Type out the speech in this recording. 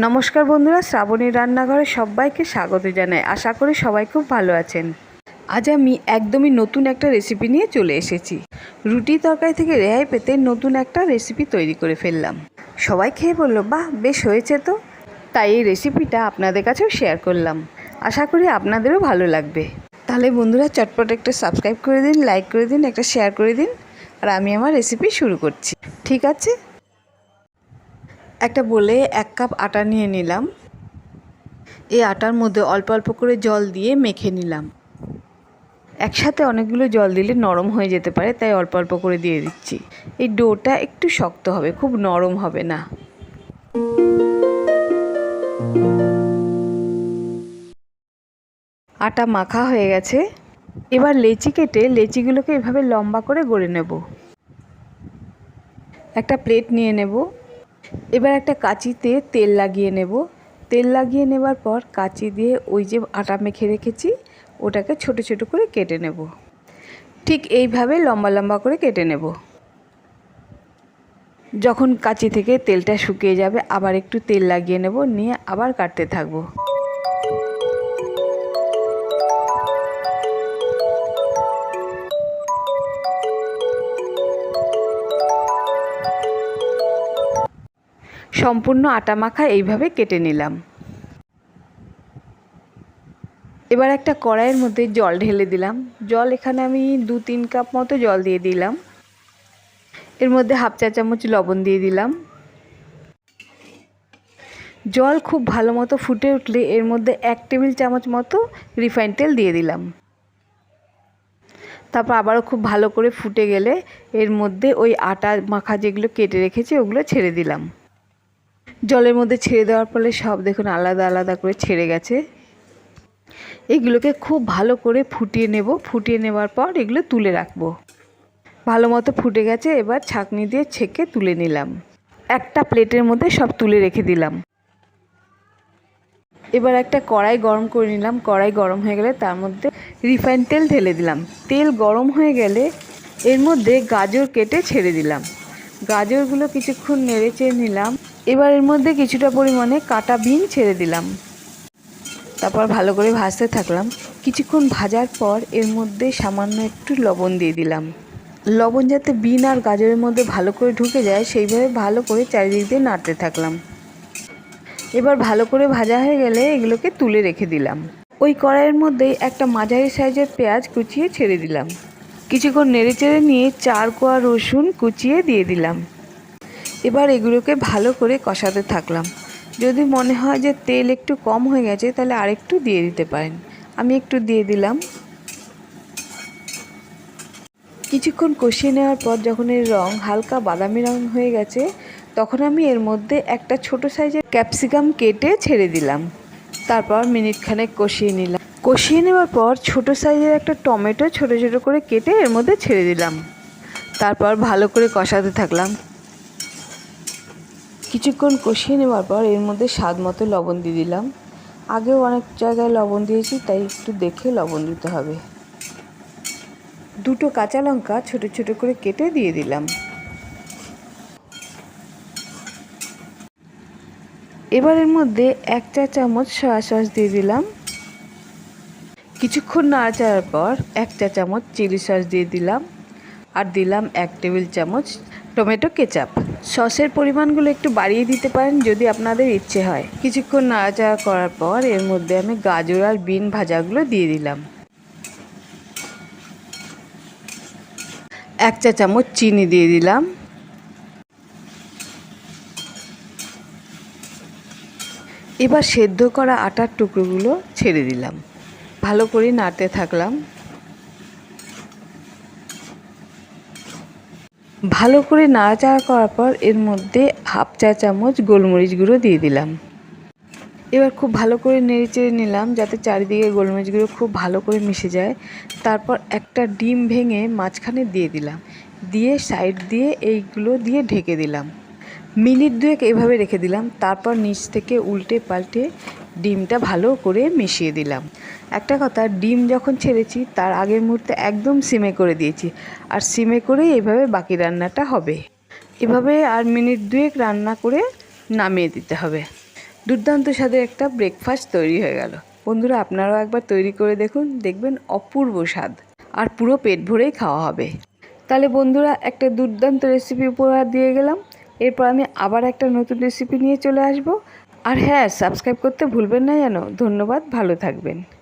নমস্কার বন্ধুরা শ্রাবণী রান্নাঘরে সবাইকে স্বাগত জানাই। আশা করি সবাই খুব ভালো আছেন। আজ আমি একদমই নতুন একটা রেসিপি নিয়ে চলে এসেছি। রুটি তরকারি থেকে রেহাই পেতে নতুন একটা রেসিপি তৈরি করে ফেললাম। সবাই খেয়ে বলল, বাহ, বেশ হয়েছে তো। তাই এই রেসিপিটা আপনাদের কাছেও শেয়ার করলাম। আশা করি আপনাদেরও ভালো লাগবে। তাহলে বন্ধুরা, চটপট একটা সাবস্ক্রাইব করে দিন লাইক করে দিন, একটা শেয়ার করে দিন, আর আমি আমার রেসিপি শুরু করছি। ঠিক আছে? একটা বলে এক কাপ আটা নিয়ে নিলাম। এই আটার মধ্যে অল্প অল্প করে জল দিয়ে মেখে নিলাম। একসাথে অনেকগুলো জল দিলে নরম হয়ে যেতে পারে, তাই অল্প অল্প করে দিয়ে দিচ্ছি। এই ডোটা একটু শক্ত হবে, খুব নরম হবে না। আটা মাখা হয়ে গেছে। এবার লেচি কেটে লেচিগুলোকে এভাবে লম্বা করে গড়ে নেব। একটা প্লেট নিয়ে নেব। এবার একটা কাঁচিতে তেল লাগিয়ে নেব। তেল লাগিয়ে নেবার পর কাঁচি দিয়ে ওই যে আটা মেখে রেখেছি, ওটাকে ছোট ছোট করে কেটে নেব। ঠিক এইভাবে লম্বা লম্বা করে কেটে নেব। যখন কাঁচি থেকে তেলটা শুকিয়ে যাবে, আবার একটু তেল লাগিয়ে নেব, নিয়ে আবার কাটতে থাকব। সম্পূর্ণ আটা মাখা এইভাবে কেটে নিলাম। এবার একটা কড়াইয়ের মধ্যে জল ঢেলে দিলাম। জল এখানে আমি দু তিন কাপ মতো জল দিয়ে দিলাম। এর মধ্যে হাফ চা চামচ লবণ দিয়ে দিলাম। জল খুব ভালো মতো ফুটে উঠলে এর মধ্যে এক টেবিল চামচ মতো রিফাইন তেল দিয়ে দিলাম। তারপর আবারও খুব ভালো করে ফুটে গেলে এর মধ্যে ওই আটা মাখা যেগুলো কেটে রেখেছি ওগুলো ছেড়ে দিলাম। জলের মধ্যে ছেড়ে দেওয়ার ফলে সব দেখুন আলাদা আলাদা করে ছেড়ে গেছে। এগুলোকে খুব ভালো করে ফুটিয়ে নেব। ফুটিয়ে নেবার পর এগুলো তুলে রাখব। ভালো মতো ফুটে গেছে, এবার ছাঁকনি দিয়ে ছেঁকে তুলে নিলাম। একটা প্লেটের মধ্যে সব তুলে রেখে দিলাম। এবার একটা কড়াই গরম করে নিলাম। কড়াই গরম হয়ে গেলে তার মধ্যে রিফাইন তেল ঢেলে দিলাম। তেল গরম হয়ে গেলে এর মধ্যে গাজর কেটে ছেড়ে দিলাম। গাজরগুলো কিছুক্ষণ নেড়ে চেড়ে নিলাম। এবার এর মধ্যে কিছুটা পরিমাণে কাটা বিন ছেড়ে দিলাম। তারপর ভালো করে ভাজতে থাকলাম। কিছুক্ষণ ভাজার পর এর মধ্যে সামান্য একটু লবণ দিয়ে দিলাম। লবণ যাতে বিন আর গাজরের মধ্যে ভালো করে ঢুকে যায়, সেইভাবে ভালো করে চারিদিক দিয়ে নাড়তে থাকলাম। এবার ভালো করে ভাজা হয়ে গেলে এগুলোকে তুলে রেখে দিলাম। ওই কড়াইয়ের মধ্যেই একটা মাঝারি সাইজের পেঁয়াজ কুচিয়ে ছেড়ে দিলাম। কিছুক্ষণ নেড়ে চেড়ে নিয়ে চার কোয়া রসুন কুচিয়ে দিয়ে দিলাম। এবার এগুলোকে ভালো করে কষাতে থাকলাম। যদি মনে হয় যে তেল একটু কম হয়ে গেছে, তাহলে আরেকটু দিয়ে দিতে পারেন। আমি একটু দিয়ে দিলাম। কিছুক্ষণ কষিয়ে নেওয়ার পর যখন এর রং হালকা বাদামি রং হয়ে গেছে, তখন আমি এর মধ্যে একটা ছোট সাইজের ক্যাপসিকাম কেটে ছেড়ে দিলাম। তারপর মিনিট খানেক কষিয়ে নিলাম। কষিয়ে নেওয়ার পর ছোট সাইজের একটা টমেটো ছোট ছোট করে কেটে এর মধ্যে ছেড়ে দিলাম। তারপর ভালো করে কষাতে থাকলাম। কিছুক্ষণ কষিয়ে নেওয়ার পর এর মধ্যে স্বাদ মতো লবণ দিয়ে দিলাম। আগেও অনেক জায়গায় লবণ দিয়েছি, তাই একটু দেখে লবণ দিতে হবে। দুটো কাঁচা লঙ্কা ছোট ছোট করে কেটে দিয়ে দিলাম। এবার এর মধ্যে এক চা চামচ সয়া সস দিয়ে দিলাম। কিছুক্ষণ নাড়াচাড়ার পর এক চা চামচ চিলি সস দিয়ে দিলাম। আর দিলাম এক টেবিল চামচ টমেটো কেচাপ সসের পরিমাণগুলো একটু বাড়িয়ে দিতে পারেন যদি আপনাদের ইচ্ছে হয়। কিছুক্ষণ নাড়াচাড়া করার পর এর মধ্যে আমি গাজর আর বিন ভাজাগুলো দিয়ে দিলাম। এক চা চামচ চিনি দিয়ে দিলাম। এবার সেদ্ধ করা আটার টুকরোগুলো ছেড়ে দিলাম। ভালো করে নাড়তে থাকলাম। ভালো করে নাড়াচাড়া করার পর এর মধ্যে হাফ চা চামচ গোলমরিচ গুঁড়ো দিয়ে দিলাম। এবার খুব ভালো করে নেড়ে চেড়ে নিলাম যাতে চারিদিকে গোলমরিচ গুঁড়ো খুব ভালো করে মিশে যায়। তারপর একটা ডিম ভেঙে মাঝখানে দিয়ে দিলাম। দিয়ে সাইড দিয়ে এইগুলো দিয়ে ঢেকে দিলাম। মিনিট দুয়েক এভাবে রেখে দিলাম। তারপর নিচ থেকে উল্টে পাল্টে ডিমটা ভালো করে মিশিয়ে দিলাম। একটা কথা, ডিম যখন ছেড়েছি, তার আগের মুহূর্তে একদম সিমে করে দিয়েছি। আর সিমে করেই এভাবে বাকি রান্নাটা হবে। এভাবে আর মিনিট দুয়েক রান্না করে নামিয়ে দিতে হবে। দুর্দান্ত স্বাদের একটা ব্রেকফাস্ট তৈরি হয়ে গেল। বন্ধুরা, আপনারাও একবার তৈরি করে দেখুন। দেখবেন অপূর্ব স্বাদ। আর পুরো পেট ভরেই খাওয়া হবে। তাহলে বন্ধুরা, একটা দুর্দান্ত রেসিপি উপহার দিয়ে গেলাম। এরপর আমি আবার একটা নতুন রেসিপি নিয়ে চলে আসব। আর হ্যাঁ সাবস্ক্রাইব করতে ভুলবেন না যেন। ধন্যবাদ ভালো থাকবেন।